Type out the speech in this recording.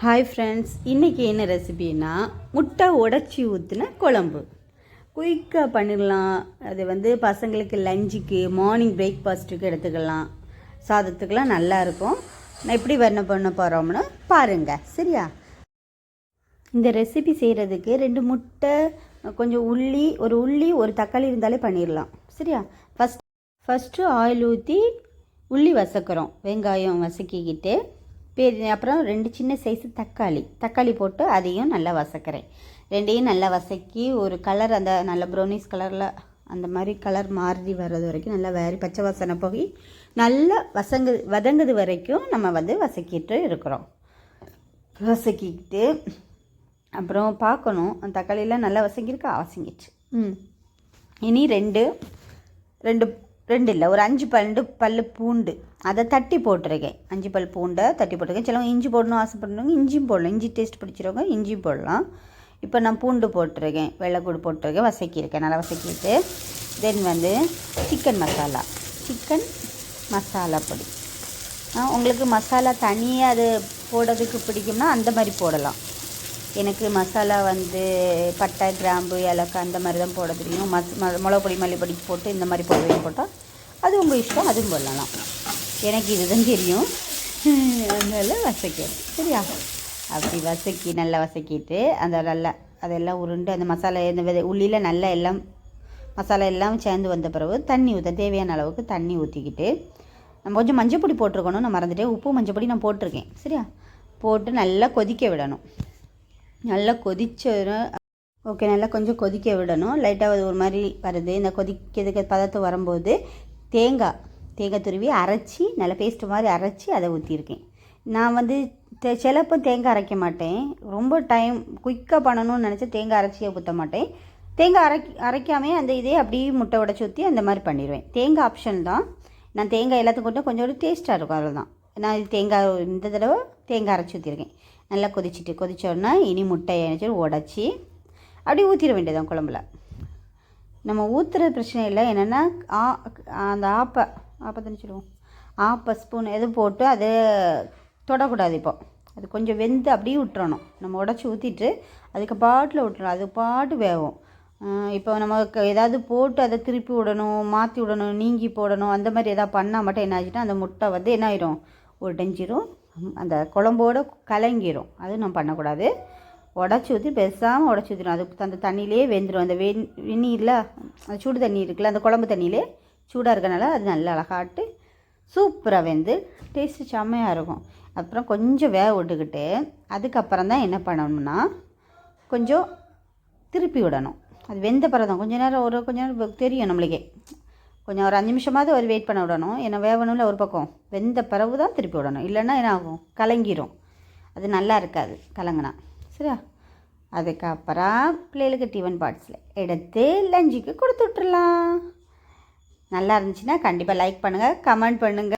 Hi friends இன்றைக்கி என்ன ரெசிபின்னா முட்டை உடச்சி ஊற்றின குழம்பு. குயிக்காக பண்ணிடலாம். அது வந்து பசங்களுக்கு லஞ்சுக்கு மார்னிங் பிரேக்ஃபாஸ்ட்டுக்கு எடுத்துக்கலாம். சாதத்துக்கெலாம் நல்லாயிருக்கும் நான் எப்படி வர்ண பண்ண போகிறோம்னு பாருங்கள் சரியா? இந்த ரெசிபி செய்கிறதுக்கு ரெண்டு முட்டை கொஞ்சம் உள்ளி ஒரு உள்ளி ஒரு தக்காளி இருந்தாலே பண்ணிடலாம். சரியா? ஃபஸ்ட் ஃபஸ்ட்டு ஆயில் ஊற்றி உள்ளி வசக்கிறோம். வெங்காயம் வசக்கிக்கிட்டு பெரிய அப்புறம் ரெண்டு சின்ன சைஸு தக்காளி. தக்காளி போட்டு அதையும் நல்லா வசக்கிறேன். ரெண்டையும் நல்லா வசக்கி ஒரு கலர் அந்த நல்ல ப்ரௌனிஸ் கலரில் அந்த மாதிரி கலர் மாறி வர்றது வரைக்கும் நல்லா வேறு பச்சை வாசனை போய் நல்லா வசங்கு வதங்குது வரைக்கும் நம்ம வந்து வசக்கிட்டு இருக்கிறோம். வசக்கிக்கிட்டு அப்புறம் பார்க்கணும். அந்த தக்காளியெலாம் நல்லா வசங்கியிருக்கா? வசங்கிடுச்சு ம். இனி ரெண்டு ரெண்டு ரெண்டு இல்லை ஒரு அஞ்சு பல்லு பல்லு பூண்டு. அதை தட்டி போட்டிருக்கேன். அஞ்சு பல் பூண்டை தட்டி போட்டிருக்கேன். சிலவங்க இஞ்சி போடணும் ஆசைப்படுறவங்க இஞ்சியும் போடலாம். இஞ்சி டேஸ்ட் பிடிச்சிருவங்க இஞ்சியும் போடலாம். இப்போ நான் பூண்டு போட்டிருக்கேன். வெள்ளைக்கூடு போட்டிருக்கேன். வசக்கியிருக்கேன் நல்லா வசக்கிட்டு தென் வந்து சிக்கன் மசாலா சிக்கன் மசாலா பொடி. உங்களுக்கு மசாலா தனியாக அது போடுறதுக்கு பிடிக்கும்னா அந்த மாதிரி போடலாம். எனக்கு மசாலா வந்து பட்டை கிராம்பு ஏலக்காய் அந்த மாதிரி தான் போட தெரியும். மஸ் ம- மிளகு பொடி மல்லிப்பொடி போட்டு இந்த மாதிரி போடுவேன் போட்டால் அது உங்கள் இஷ்டம் அதுவும் போடலாம். எனக்கு இதுதான் தெரியும். அதனால் வசக்கிறேன் சரியா? அப்படி வசக்கி நல்லா வசக்கிட்டு அந்த நல்லா அதெல்லாம் உருண்டு அந்த மசாலா இந்த வித உள்ளியில் நல்லா எல்லாம் மசாலா எல்லாம் சேர்ந்து வந்த பிறகு தண்ணி ஊற்ற தேவையான அளவுக்கு தண்ணி ஊற்றிக்கிட்டு நம்ம கொஞ்சம் மஞ்சள் பொடி போட்டிருக்கணும் நான் மறந்துட்டேன். உப்பு மஞ்சள் பொடி நான் போட்டிருக்கேன். சரியா? போட்டு நல்லா கொதிக்க விடணும். நல்லா கொதிச்சிடும் ஓகே நல்லா கொஞ்சம் கொதிக்க விடணும். லைட்டாக ஒரு மாதிரி வருது. இந்த கொதிக்கிறதுக்கு பதத்தை வரும்போது தேங்காய் தேங்காய் துருவி அரைச்சி நல்லா பேஸ்ட்டு மாதிரி அரைச்சி அதை ஊற்றிருக்கேன் நான் வந்து தே- சிலப்போ தேங்காய் அரைக்க மாட்டேன். ரொம்ப டைம் குயிக்காக பண்ணணும்னு நினச்சி தேங்காய் அரைச்சியே ஊற்ற மாட்டேன். தேங்காய் அரைக்க அரைக்காமே அந்த இதே அப்படியே முட்டை உடச்சி ஊற்றி அந்த மாதிரி பண்ணிடுவேன் தேங்காய் ஆப்ஷன் தான். நான் தேங்காய் எல்லாத்துக்கும் கொஞ்சம் கொஞ்சம் டேஸ்ட்டாக இருக்கும் அவ்வளோதான் நான் இது தேங்காய் இந்த தடவை தேங்காய் அரைச்சி ஊற்றிருக்கேன் நல்லா கொதிச்சிட்டு கொதிச்சோடனே இனி முட்டையை அரைச்சி உடச்சி அப்படியே ஊற்றிட வேண்டியதான் குழம்புல. நம்ம ஊற்றுற பிரச்சனை இல்லை என்னென்னா ஆ அந்த ஆப்பை ஆப்பை தானே சொல்லுவோம்? ஆப்பை ஸ்பூன் எது போட்டு அது தொடக்கூடாது இப்போ. அது கொஞ்சம் வெந்து அப்படியே விட்டுறணும். நம்ம உடச்சி ஊற்றிட்டு அதுக்கு பாட்டில் விட்டுறணும். அது பாட்டு வேகும். இப்போ நமக்கு ஏதாவது போட்டு அதை திருப்பி விடணும் மாற்றி விடணும் நீங்கி போடணும் அந்த மாதிரி எதாவது பண்ணால் மட்டும் என்ன ஆச்சுன்னா அந்த முட்டை வந்து என்ன ஆயிரும் உடைஞ்சிரும். அந்த குழம்போடு கலங்கிரும். அது நம்ம பண்ணக்கூடாது. உடச்சி ஊற்றி பெருசாமல் உடச்சி ஊற்றிடும் அது அந்த தண்ணியிலே வெந்துடும் அந்த வெண் வெந்நீரில் அந்த சூடு தண்ணி இருக்குல்ல அந்த குழம்பு தண்ணியிலே சூடாக இருக்கனால அது நல்லா அழகாட்டு சூப்பராக வெந்து டேஸ்ட்டு செம்மையாக இருக்கும். அப்புறம் கொஞ்சம் வேக விட்டுக்கிட்டு அதுக்கப்புறம் தான் என்ன பண்ணணும்னா கொஞ்சம் திருப்பி விடணும். அது வெந்த பிறகு தான் கொஞ்ச நேரம் ஒரு கொஞ்ச நேரம் தெரியும் நம்மளுக்கே. கொஞ்சம் ஒரு அஞ்சு நிமிஷமாவது ஒரு வெயிட் பண்ண விடணும். ஏன்னா வேகணும்ல ஒரு பக்கம். வெந்த பிறகு தான் திருப்பி விடணும். இல்லைன்னா என்ன ஆகும்? கலங்கிரும். அது நல்லா இருக்காது. கலங்கினா. சரியா? அதுக்கப்புறம் பிள்ளைகளுக்கு டிஃபன் பாட்ஸில் எடுத்து லஞ்சுக்கு கொடுத்து விட்றலாம் நல்லா இருந்துச்சுன்னா கண்டிப்பாக லைக் பண்ணுங்கள் கமெண்ட் பண்ணுங்கள்